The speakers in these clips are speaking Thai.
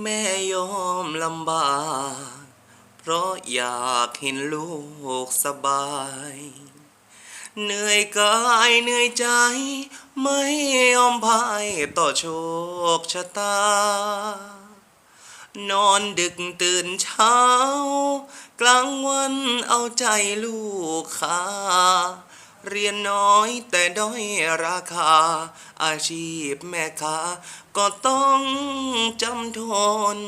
แม่ยอมลำบาก เพราะอยากเห็นลูกสบาย เหนื่อยกายเหนื่อยใจ ไม่ยอมพ่ายต่อโชคชะตา นอนดึกตื่นเช้า กลางวันเอาใจลูกค้า เรียนน้อยแต่ด้อยราคา อาชีพแม่ค้าก็ต้องจำทน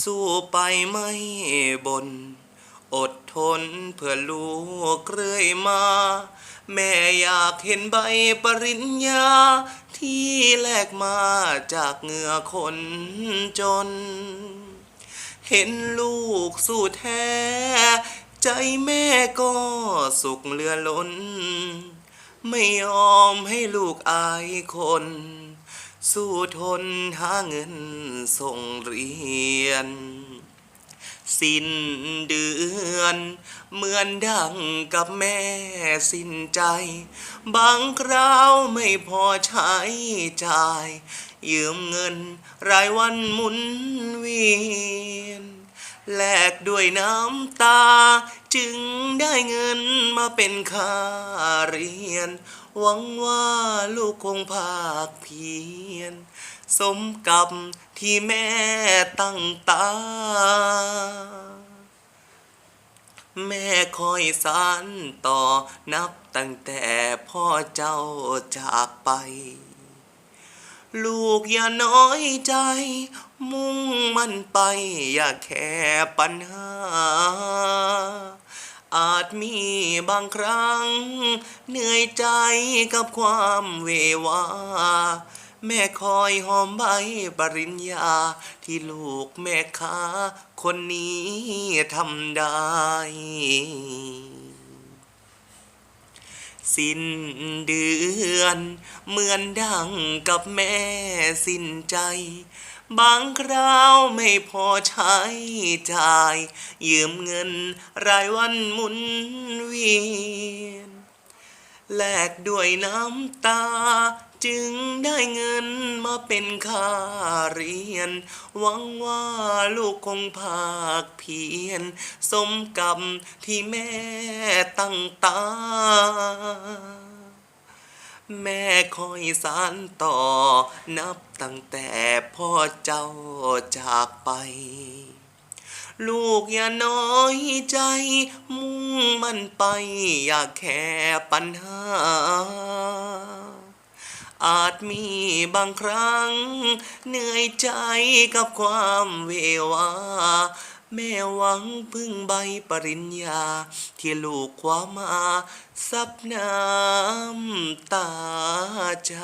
สู้ไปไม่บน อดทนเพื่อลูกเรื่อยมา แม่อยากเห็นใบปริญญา ที่แลกมาจากเหงื่อคนจน เห็นลูกสู้แท้ ใจแม่ก็สุขเลือล้น ไม่ยอมให้ลูกอายคน สู้ทนหาเงินส่งเรียน สิ้นเดือน เหมือนดังกับแม่สิ้นใจ บางคราวไม่พอใช้จ่าย ยืมเงินรายวันหมุนเวียน แลกด้วยน้ำตา จึงได้เงินมาเป็นค่าเรียน หวังว่าลูกคงภาคเพียร สมกับที่แม่ตั้งตา แม่คอยสานต่อนับตั้งแต่พ่อเจ้าจากไป ลูกอย่าน้อยใจ มุ่งมันไปอย่าแค่ปัญหา อาจมีบางครั้ง เหนื่อยใจกับความเววา แม่คอยหอมใบปริญญา ที่ลูกแม่ค้าคนนี้ทำได้ สิ้นเดือน เหมือนดังกับแม่สิ้นใจ บางคราวไม่พอใช้จ่าย ยืมเงินรายวันหมุนเวียน แลกด้วยน้ำตา จึงได้เงินมาเป็นค่าเรียน หวังว่าลูกคงภาคเพียร สมกับที่แม่ตั้งตา แม่คอยสานต่อ นับตั้งแต่พ่อเจ้าจากไป ลูกอย่าน้อยใจ มุ่งมันไป อยากแค่ปัญหา อาจมีบางครั้ง เหนื่อยใจกับความเววา แม่หวังพึ่งใบปริญญา ที่ลูกคว้ามาซับน้ำตาใจ